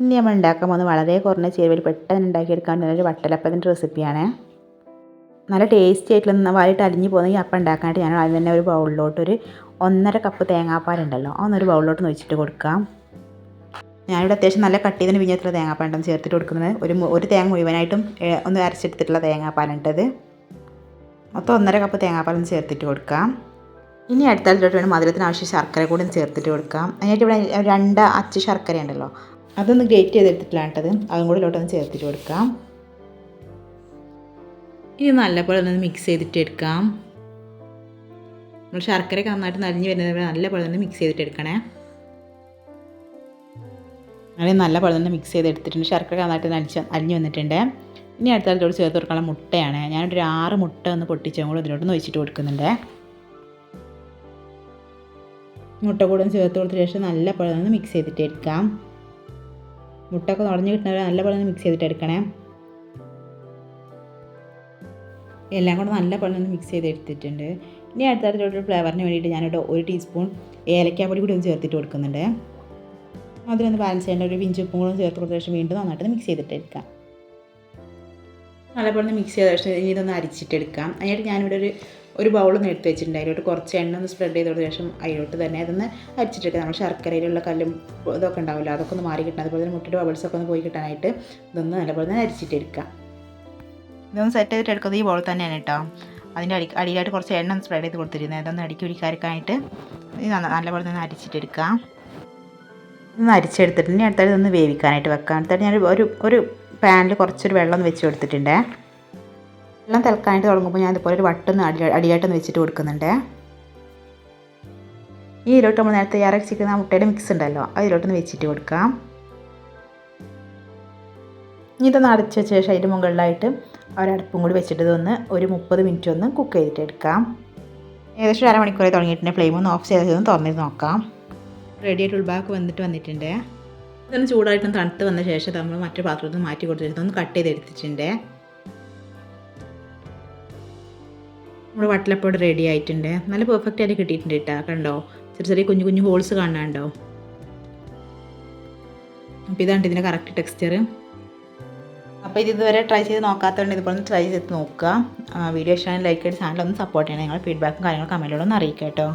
ഇനി നമ്മൾ ഉണ്ടാക്കാൻ പോകുന്നത് വളരെ കുറഞ്ഞ ചേരുവയിൽ പെട്ടെന്ന് ഉണ്ടാക്കിയെടുക്കാൻ പറ്റുന്ന ഒരു വട്ടലപ്പത്തിന്റെ റെസിപ്പിയാണ്. നല്ല ടേസ്റ്റി ആയിട്ടുള്ള വായിട്ട് അലിഞ്ഞു പോകുന്ന ഈ അപ്പം ഉണ്ടാക്കാനായിട്ട് ഞാൻ ആദ്യം തന്നെ ഒരു ബൗളിലോട്ട് ഒരു ഒന്നര കപ്പ് തേങ്ങാപ്പാലുണ്ടല്ലോ അതൊന്നൊരു ബൗളിലോട്ട് നൊഴിച്ചിട്ട് കൊടുക്കാം ഞാനിവിടെ അത്യാവശ്യം നല്ല കട്ട് ചെയ്തതിന് പിഞ്ഞത്തുള്ള തേങ്ങാപ്പാലാണ് ചേർത്തിട്ട് കൊടുക്കുന്നത്. ഒരു ഒരു തേങ്ങ മുഴുവനായിട്ടും ഒന്ന് അരച്ചെടുത്തിട്ടുള്ള തേങ്ങാപ്പാലുണ്ടത് മൊത്തം ഒന്നര കപ്പ് തേങ്ങാപ്പാലൊന്ന് ചേർത്തിട്ട് കൊടുക്കാം ഇനി അടുത്തടുത്തോട്ട് വേണം മധുരത്തിന് ആവശ്യം ശർക്കര കൂടി ചേർത്തിട്ട് കൊടുക്കാം അതിനായിട്ട് ഇവിടെ രണ്ട് അച്ച് ശർക്കര ഉണ്ടല്ലോ അതൊന്ന് ഗ്രേറ്റ് ചെയ്തെടുത്തിട്ടില്ല കേട്ടത് അതും കൂടി ഇലോട്ടൊന്ന് ചേർത്തിട്ട് കൊടുക്കാം. ഇനി നല്ലപോലെ ഒന്ന് മിക്സ് ചെയ്തിട്ട് എടുക്കാം. നമ്മൾ ശർക്കരയൊക്കെ നന്നായിട്ട് നലിഞ്ഞ് വരുന്നത് നല്ലപോലെ തന്നെ മിക്സ് ചെയ്തിട്ട് എടുക്കണേ. അങ്ങനെ നല്ലപോലെ തന്നെ മിക്സ് ചെയ്ത് എടുത്തിട്ടുണ്ട് ശർക്കര നന്നായിട്ട് നലിച്ച് അലിഞ്ഞ് വന്നിട്ടുണ്ട്. ഇനി അടുത്ത അതിലോട്ട് ചേർത്ത് കൊടുക്കാനുള്ള മുട്ടയാണ്. ഞാനൊരു ആറ് മുട്ട ഒന്ന് പൊട്ടിച്ചും കൂടെ ഇതിലോട്ട് ഒഴിച്ചിട്ട് കൊടുക്കുന്നുണ്ട്. മുട്ട കൂടെ ചേർത്ത് കൊടുത്ത ശേഷം നല്ലപോലെ ഒന്ന് മിക്സ് ചെയ്തിട്ട് എടുക്കാം. മുട്ടൊക്കെ നുടഞ്ഞ് കിട്ടുന്നവരെ നല്ല പോലെ ഒന്ന് മിക്സ് ചെയ്തിട്ട് എടുക്കണേ എല്ലാം കൂടെ നല്ല പോലെ മിക്സ് ചെയ്ത് എടുത്തിട്ടുണ്ട് ഇനി അടുത്തടുത്തോട്ട് ഫ്ലേവറിന് വേണ്ടിയിട്ട് ഞാനിവിടെ ഒരു ടീസ്പൂൺ ഏലക്കാപ്പൊടി കൂടി ഒന്ന് ചേർത്തിട്ട് കൊടുക്കുന്നുണ്ട്. അതിലൊന്ന് ബാലൻസ് ചെയ്യേണ്ട ഒരു പിഞ്ചുപ്പും കൂടെ ചേർത്ത് കൊടുത്ത ശേഷം വീണ്ടും നന്നായിട്ട് മിക്സ് ചെയ്തിട്ട് എടുക്കാം നല്ലപോലെ മിക്സ് ചെയ്ത ശേഷം ഇതൊന്ന് അരിച്ചിട്ടെടുക്കാം. അതിനായിട്ട് ഞാനിവിടെ ഒരു ഒരു ബൗൾ എടുത്ത് വെച്ചിട്ടുണ്ട്. അതിലോട്ട് കുറച്ച് എണ്ണ ഒന്ന് സ്പ്രെഡ് ചെയ്തോട് ശേഷം അതിലോട്ട് തന്നെ അതൊന്ന് അരിച്ചിട്ടൊക്കെ നമ്മൾ ശർക്കരയിലുള്ള കല്ലും ഇതൊക്കെ ഉണ്ടാവില്ല? അതൊക്കെ ഒന്ന് മാറി കിട്ടണം. അതുപോലെ തന്നെ മുട്ടയുടെ ബബിൾസൊക്കെ ഒന്ന് പോയി കിട്ടാനായിട്ട് ഇതൊന്ന് നല്ലപോലെ തന്നെ അരിച്ചിട്ടെടുക്കാം ഇതൊന്ന് സെറ്റ് ചെയ്തിട്ട് എടുക്കുന്നത് ഈ ബൗൾ തന്നെയാണ് കേട്ടോ. അതിന്റെ അടി അടിയിലായിട്ട് കുറച്ച് എണ്ണ സ്പ്രെഡ് ചെയ്ത് കൊടുത്തിരുന്നത്. അതൊന്ന് അടിക്കി നന്ന- നല്ലപോലെ തന്നെ അരിച്ചിട്ടെടുക്കാം ഒന്ന് അരിച്ചെടുത്തിട്ട് ഇനി അടുത്തായിട്ട് ഇതൊന്ന് വേവിക്കാനായിട്ട് വെക്കാം അടുത്തായിട്ട് ഞാൻ ഒരു ഒരു പാനിൽ കുറച്ചൊരു വെള്ളം ഒന്ന് വെച്ച് കൊടുത്തിട്ടുണ്ട്. വെള്ളം തിളക്കാനായിട്ട് തുടങ്ങുമ്പോൾ ഞാൻ ഇതുപോലെ ഒരു വട്ടൊന്ന് അടി അടിയായിട്ടൊന്ന് വെച്ചിട്ട് കൊടുക്കുന്നുണ്ട്. ഈ ഇതിലോട്ട് നമ്മൾ നേരത്തെ ഇറച്ചിക്കുന്ന മുട്ടയുടെ മിക്സ് ഉണ്ടല്ലോ ആ അതിലോട്ടൊന്ന് വെച്ചിട്ട് കൊടുക്കാം. ഇനി ഇതൊന്ന് അടച്ച് വെച്ച ശേഷം അതിന്റെ മുകളിലായിട്ട് ഒരടുപ്പും കൂടി വെച്ചിട്ട് ഇതൊന്ന് ഒരു മുപ്പത് മിനിറ്റ് ഒന്ന് കുക്ക് ചെയ്തിട്ട് എടുക്കാം. ഏകദേശം അരമണിക്കൂറായി തുടങ്ങിയിട്ടുണ്ട് ഫ്ലെയിം ഒന്ന് ഓഫ് ചെയ്തൊന്ന് തുറന്നിട്ട് നോക്കാം. റെഡി ആയിട്ട് ഉൾഭാഗം വന്നിട്ട് വന്നിട്ടുണ്ട്. ഇതൊന്ന് ചൂടായിട്ടൊന്ന് തണുത്ത് വന്ന ശേഷം നമ്മൾ മറ്റൊരു പാത്രത്തിൽ നിന്ന് മാറ്റി കൊടുത്തിട്ട് ഒന്ന് കട്ട് ചെയ്തെടുത്തിട്ടുണ്ട് നമ്മുടെ വട്ടലപ്പോട് റെഡി ആയിട്ടുണ്ട്. നല്ല പെർഫെക്റ്റ് ആയിട്ട് കിട്ടിയിട്ടുണ്ട് കേട്ടോ കണ്ടോ? ചെറിയ ചെറിയ കുഞ്ഞു കുഞ്ഞു ഹോൾസ് കാണാനുണ്ടോ? അപ്പോൾ ഇതാണ് ഇതിന്റെ കറക്റ്റ് ടെക്സ്ചർ അപ്പോൾ ഇത് ഇതുവരെ ട്രൈ ചെയ്ത് നോക്കാത്തതുകൊണ്ട് ഇതുപോലെ ട്രൈ ചെയ്ത് നോക്കുക. വീഡിയോ ഇഷ്ടമാണ് ലൈക്ക് ചെയ്ത് ചാനൽ ഒന്ന് സപ്പോർട്ട് ചെയ്യണം. നിങ്ങൾ ഫീഡ്ബാക്കും കാര്യങ്ങളും കമന്റിലൂടെ ഒന്ന് അറിയിക്കാം കേട്ടോ